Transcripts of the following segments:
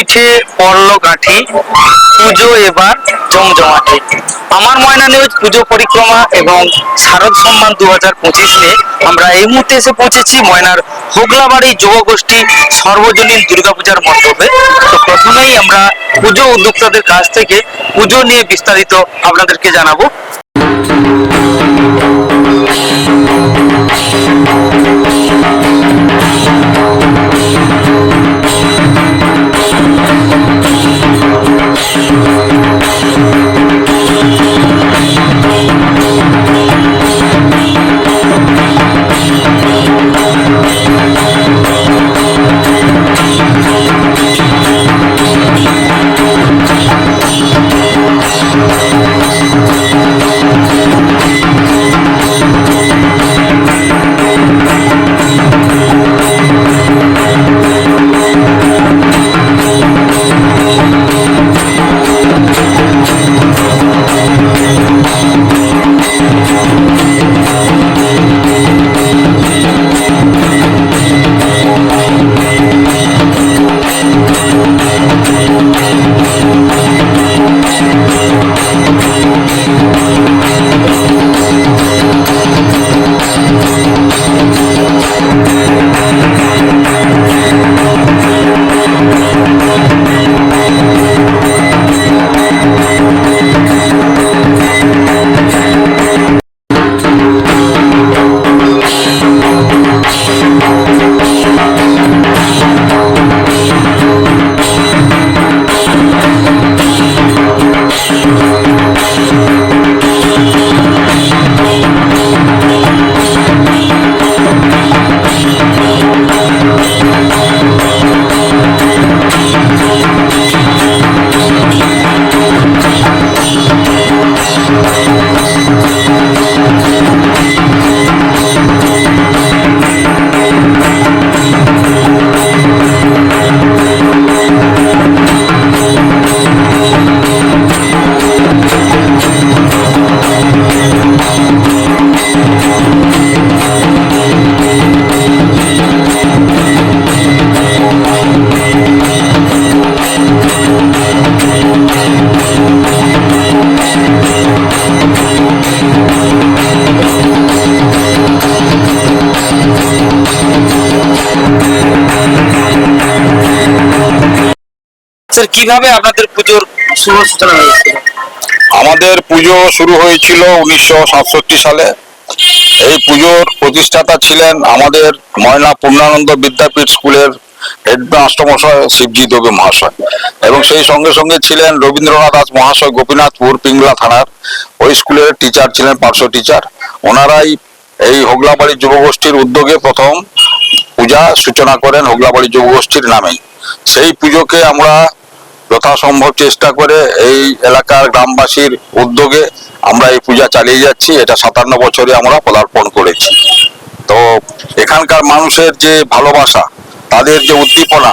পিঠে পড়ল গাঁঠি, পুজো এবার জমজমাটে। আমার ময়না নিউজ, পুজো পরিক্রমা এবং শারদ সম্মান দু হাজার পঁচিশ নিয়ে আমরা এই মুহূর্তে এসে পৌঁছেছি ময়নার হোগলাবাড়ি যুব গোষ্ঠী সর্বজনীন দুর্গাপূজার মণ্ডপে। তো প্রথমেই আমরা পুজো উদ্যোক্তাদের কাছ থেকে পুজো নিয়ে বিস্তারিত আপনাদেরকে জানাব। স্যার কীভাবে আপনাদের পুজোর শুভ সূচনা হয়েছিল? আমাদের পুজো শুরু হয়েছিল উনিশশো সাতষট্টি সালে। এই পুজোর প্রতিষ্ঠাতা ছিলেন আমাদের ময়না পূর্ণানন্দ বিদ্যাপীঠ স্কুলের হেডমাস্টারমশাই শিবজি দবে মহাশয় এবং সেই সঙ্গে সঙ্গে ছিলেন রবীন্দ্রনাথ দাস মহাশয়, গোপীনাথপুর পিংলা থানার। ওই স্কুলের টিচার ছিলেন পার্শ্ব টিচার ওনারাই এই হোগলাবাড়ি যুবগোষ্ঠীর উদ্যোগে প্রথম পূজা সূচনা করেন হোগলাবাড়ি যুবগোষ্ঠীর নামে সেই পুজোকে আমরা যথাসম্ভব চেষ্টা করে এই এলাকার গ্রামবাসীর উদ্যোগে আমরা এই পূজা চালিয়ে যাচ্ছি। এটা সাতান্ন বছরে আমরা পদার্পণ করেছি। তো এখানকার মানুষের যে ভালোবাসা, তাদের যে উদ্দীপনা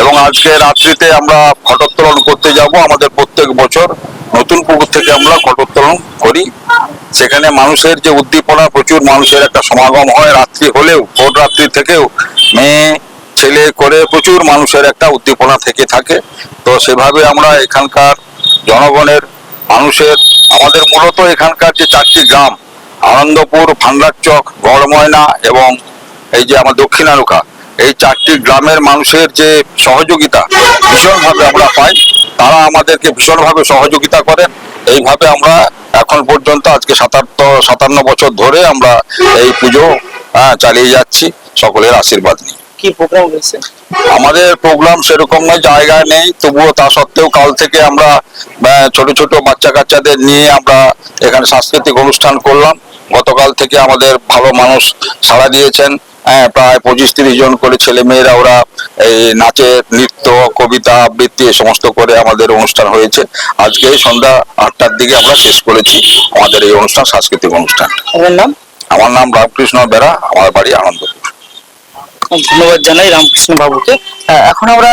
এবং আজকে রাত্রিতে আমরা ঘটোত্তোলন করতে যাব, আমাদের প্রত্যেক বছর নতুন পুকুর থেকে আমরা ঘটোত্তোলন করি। সেখানে মানুষের যে উদ্দীপনা, প্রচুর মানুষের একটা সমাগম হয় রাত্রি হলেও, ভোর রাত্রি থেকেও। মেয়ে ছেলে করে প্রচুর মানুষের একটা উদ্দীপনা থেকে থাকে। তো সেভাবে আমরা এখানকার জনগণের, মানুষের, আমাদের মূলত এখানকার যে চারটি গ্রাম, আনন্দপুর ভান্ডারচক গড়ময়না এবং এই যে আমার দক্ষিণালুকা, এই চারটি গ্রামের মানুষের যে সহযোগিতা ভীষণভাবে আমরা পাই। তারা আমাদেরকে ভীষণভাবে সহযোগিতা করেন এইভাবে আমরা এখন পর্যন্ত আজকে সাতাত্ত সাতান্ন বছর ধরে আমরা এই পুজো চালিয়ে যাচ্ছি। সকলের আশীর্বাদ নিয়ে। কি প্রোগ্রাম হয়েছে? আমাদের প্রোগ্রাম সেরকম নয় জায়গায় নেই। তবুও তা সত্ত্বেও কাল থেকে আমরা ছোট ছোট বাচ্চা কাচ্চাদের নিয়ে আমরা এখানে সাংস্কৃতিক অনুষ্ঠান করলাম। গতকাল থেকে আমাদের ভালো মানুষ সাড়া দিয়েছেন। হ্যাঁ প্রায় পঁচিশ তিরিশ জন করে ছেলে মেয়েরা ওরা এই নাচের নৃত্য কবিতা আবৃত্তি এ সমস্ত করে আমাদের অনুষ্ঠান হয়েছে। আজকে সন্ধ্যা আটটার দিকে আমরা শেষ করেছি আমাদের এই অনুষ্ঠান সাংস্কৃতিক অনুষ্ঠান। নাম? আমার নাম রামকৃষ্ণ বেরা আমার বাড়ি আনন্দপুর। ধন্যবাদ জানাই রামকৃষ্ণ বাবুকে। এখন আমরা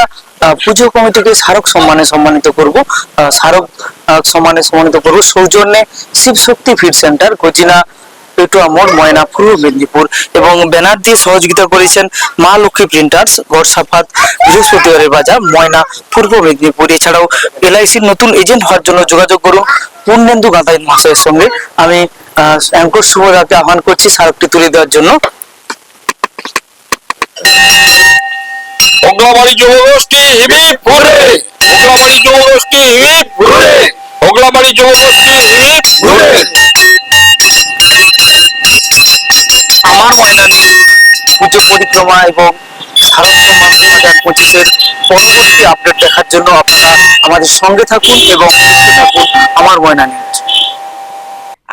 পুজো কমিটিকে স্মারক সম্মানে সম্মানিত করব। স্মারক সম্মানে সম্মানিত করব সৌজন্যে শিব শক্তি ফিড সেন্টার, গজিনা, পেটুয়া মোড়, ময়না, পূর্ব মেদিনীপুর এবং ব্যানার দিয়ে সহযোগিতা করেছেন মা লক্ষ্মী প্রিন্টার্স গড়সাফাত, বৃহস্পতিবারের বাজার, ময়না, পূর্ব মেদিনীপুর। এছাড়াও এলআইসির নতুন এজেন্ট হওয়ার জন্য যোগাযোগ করুন পূর্ণেন্দু গাঁদাইন মহাশয়ের সঙ্গে। আমি অ্যাঙ্কর শুভদাকে আহ্বান করছি স্মারকটি তুলে দেওয়ার জন্য। ওগলাবাড়ি যুবগোষ্ঠী হিবিপ ঘুরে ওগলাবাড়ি যুবগোষ্ঠী যুবগোষ্ঠী আমার পুজো পরিক্রমা এবং শারদ সম্মান দু হাজার পঁচিশের পরবর্তী আপডেট দেখার জন্য আপনারা আমাদের সঙ্গে থাকুন এবং দেখতে থাকুন আমার ময়না নিউজ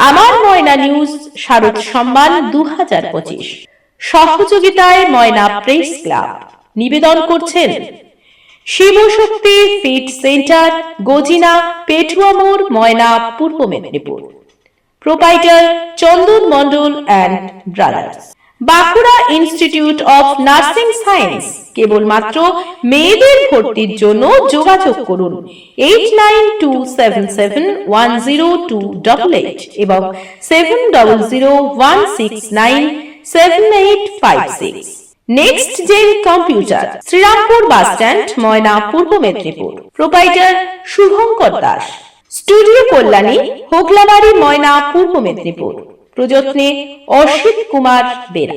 আমার ময়না নিউজ শারদ সম্মান দু হাজার পঁচিশ। সহযোগিতায় ময়না প্রেস ক্লাব। নিবেদন করছেন Shivshakti fit centre, Gajina পেটুয়ামোড় Moyna, Purba Medinipur. Proprietor Chandan Mandal and brothers. Bankura institute of nursing science. কেবলমাত্র মেয়েদের ভর্তির জন্য যোগাযোগ করুন eight nine two seven seven one zero two double eight এবং seven double zero one six nine seven eight five six next gen computer Shrirampur bus stand Moyna Purba Medinipur proprietor Shubhankar Das studio Kalyani Hoglabari Moyna Purba Medinipur প্রযত্নে Asit Kumar Bera